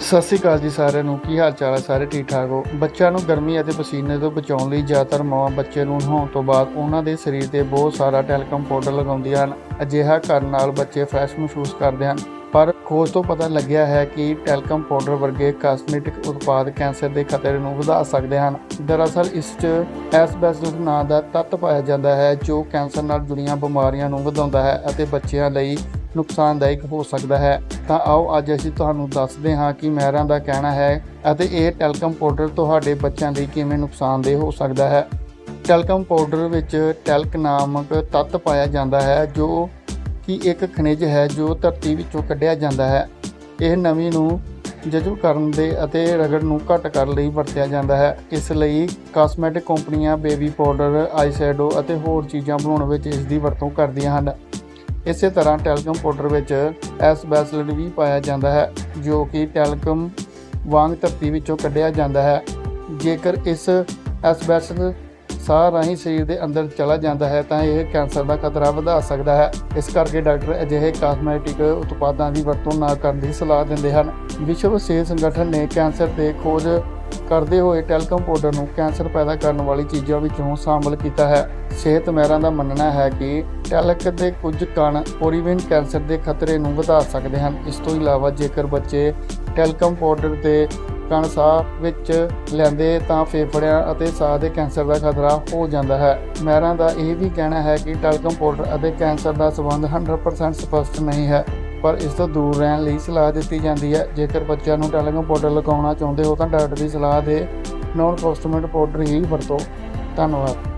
ਸਤਿ ਸ਼੍ਰੀ ਅਕਾਲ ਜੀ ਸਾਰਿਆਂ ਨੂੰ। ਕੀ ਹਾਲ ਚਾਲ ਹੈ ਸਾਰੇ ਠੀਕ ਠਾਕ ਹੋ? ਬੱਚਿਆਂ ਨੂੰ ਗਰਮੀ ਅਤੇ ਪਸੀਨੇ ਤੋਂ ਬਚਾਉਣ ਲਈ ਜ਼ਿਆਦਾਤਰ ਮਾਵਾਂ ਬੱਚੇ ਨੂੰ ਨਹਾਉਣ ਤੋਂ ਬਾਅਦ ਉਹਨਾਂ ਦੇ ਸਰੀਰ ਤੇ ਬਹੁਤ ਸਾਰਾ ਟੈਲਕਮ ਪਾਊਡਰ ਲਗਾਉਂਦੀਆਂ ਹਨ। ਅਜਿਹਾ ਕਰਨ ਨਾਲ ਬੱਚੇ ਫਰੈਸ਼ ਮਹਿਸੂਸ ਕਰਦੇ ਹਨ। ਪਰ ਖੋਜ ਤੋਂ ਪਤਾ ਲੱਗਿਆ ਹੈ ਕਿ ਟੈਲਕਮ ਪਾਊਡਰ ਵਰਗੇ ਕਾਸਮੈਟਿਕ ਉਤਪਾਦ ਕੈਂਸਰ ਦੇ ਖਤਰੇ ਨੂੰ ਵਧਾ ਸਕਦੇ ਹਨ। ਦਰਅਸਲ ਇਸ 'ਚ ਐਸਬੈਸਟਸ ਨਾਂ ਦਾ ਤੱਤ ਪਾਇਆ ਜਾਂਦਾ ਹੈ ਜੋ ਕੈਂਸਰ ਨਾਲ ਜੁੜੀਆਂ ਬਿਮਾਰੀਆਂ ਨੂੰ ਵਧਾਉਂਦਾ ਹੈ ਅਤੇ ਬੱਚਿਆਂ ਲਈ ਨੁਕਸਾਨਦਾਇਕ ਹੋ ਸਕਦਾ ਹੈ। ਤਾਂ ਆਓ ਅੱਜ ਅਸੀਂ ਤੁਹਾਨੂੰ ਦੱਸਦੇ ਹਾਂ ਕਿ ਮਹਿਰਾਂ ਦਾ ਕਹਿਣਾ ਹੈ ਅਤੇ ਇਹ ਟੈਲਕਮ ਪਾਊਡਰ ਤੁਹਾਡੇ ਬੱਚਿਆਂ ਲਈ ਕਿਵੇਂ ਨੁਕਸਾਨਦੇਹ ਹੋ ਸਕਦਾ ਹੈ। ਟੈਲਕਮ ਪਾਊਡਰ ਵਿੱਚ ਟੈਲਕ ਨਾਮਕ ਤੱਤ ਪਾਇਆ ਜਾਂਦਾ ਹੈ ਜੋ ਕਿ ਇੱਕ ਖਣਿਜ ਹੈ ਜੋ ਧਰਤੀ ਵਿੱਚੋਂ ਕੱਢਿਆ ਜਾਂਦਾ ਹੈ। ਇਹ ਨਮੀ ਨੂੰ ਜਜ਼ਬ ਕਰਨ ਦੇ ਅਤੇ ਰਗੜ ਨੂੰ ਘੱਟ ਕਰਨ ਲਈ ਵਰਤਿਆ ਜਾਂਦਾ ਹੈ। ਇਸ ਲਈ ਕਾਸਮੈਟਿਕ ਕੰਪਨੀਆਂ ਬੇਬੀ ਪਾਊਡਰ, ਆਈਸ਼ੈਡੋ ਅਤੇ ਹੋਰ ਚੀਜ਼ਾਂ ਬਣਾਉਣ ਵਿੱਚ ਇਸ ਦੀ ਵਰਤੋਂ ਕਰਦੀਆਂ ਹਨ। ਇਸੇ ਤਰ੍ਹਾਂ ਟੈਲਕਮ ਪਾਊਡਰ ਵਿੱਚ ਐਸਬੈਸਲਡ ਵੀ ਪਾਇਆ ਜਾਂਦਾ ਹੈ, ਜੋ ਕਿ ਟੈਲਕਮ ਵਾਂਗ ਧਰਤੀ ਵਿੱਚੋਂ ਕੱਢਿਆ ਜਾਂਦਾ ਹੈ। ਜੇਕਰ ਇਸ ਐਸਬੈਸਲ ਸਾਹ ਰਾਹੀਂ ਸਰੀਰ ਦੇ ਅੰਦਰ ਚਲਾ ਜਾਂਦਾ ਹੈ, ਤਾਂ ਇਹ ਕੈਂਸਰ ਦਾ ਖਤਰਾ ਵਧਾ ਸਕਦਾ ਹੈ। ਇਸ ਕਰਕੇ ਡਾਕਟਰ ਅਜਿਹੇ ਕਾਸਮੈਟਿਕ ਉਤਪਾਦਾਂ ਦੀ ਵਰਤੋਂ ਨਾ ਕਰਨ ਦੀ ਸਲਾਹ ਦਿੰਦੇ ਹਨ। ਵਿਸ਼ਵ ਸਿਹਤ ਸੰਗਠਨ ਨੇ ਕੈਂਸਰ ਤੇ ਖੋਜ ਕਰਦੇ ਹੋਏ ਟੈਲਕਮ ਪਾਊਡਰ ਨੂੰ ਕੈਂਸਰ ਪੈਦਾ ਕਰਨ ਵਾਲੀ ਚੀਜ਼ਾਂ ਵਿੱਚੋਂ ਸ਼ਾਮਲ ਕੀਤਾ ਹੈ। ਸਿਹਤ ਮਹਿਰਾਂ ਦਾ ਮੰਨਣਾ ਹੈ ਕਿ ਟੈਲਕ ਦੇ ਕੁਝ ਕਣ ਪੋਰੀਵਿਨ ਕੈਂਸਰ ਦੇ ਖਤਰੇ ਨੂੰ ਵਧਾ ਸਕਦੇ ਹਨ। ਇਸ ਤੋਂ ਇਲਾਵਾ ਜੇਕਰ ਬੱਚੇ ਟੈਲਕਮ ਪਾਊਡਰ ਦੇ ਕਣ ਸਾਹ ਵਿੱਚ ਲੈਂਦੇ ਤਾਂ ਫੇਫੜਿਆਂ ਅਤੇ ਸਾਹ ਦੇ ਕੈਂਸਰ ਦਾ ਖਤਰਾ ਹੋ ਜਾਂਦਾ ਹੈ। ਮਹਿਰਾਂ ਦਾ ਇਹ ਵੀ ਕਹਿਣਾ ਹੈ ਕਿ ਟੈਲਕਮ ਪਾਊਡਰ ਅਤੇ ਕੈਂਸਰ ਦਾ ਸੰਬੰਧ 100% ਸਪਸ਼ਟ ਨਹੀਂ ਹੈ। ਪਰ ਇਸ ਤੋਂ ਦੂਰ ਰਹਿਣ ਲਈ ਸਲਾਹ ਦਿੱਤੀ ਜਾਂਦੀ ਹੈ। ਜੇਕਰ ਬੱਚਿਆਂ ਨੂੰ ਟੈਲਕਮ ਪਾਊਡਰ ਲਗਾਉਣਾ ਚਾਹੁੰਦੇ ਹੋ ਤਾਂ ਡਾਕਟਰ ਦੀ ਸਲਾਹ ਦੇ ਨੌਨ ਕੋਸਟਮੈਟ ਪਾਊਡਰ ਹੀ ਵਰਤੋ। ਧੰਨਵਾਦ।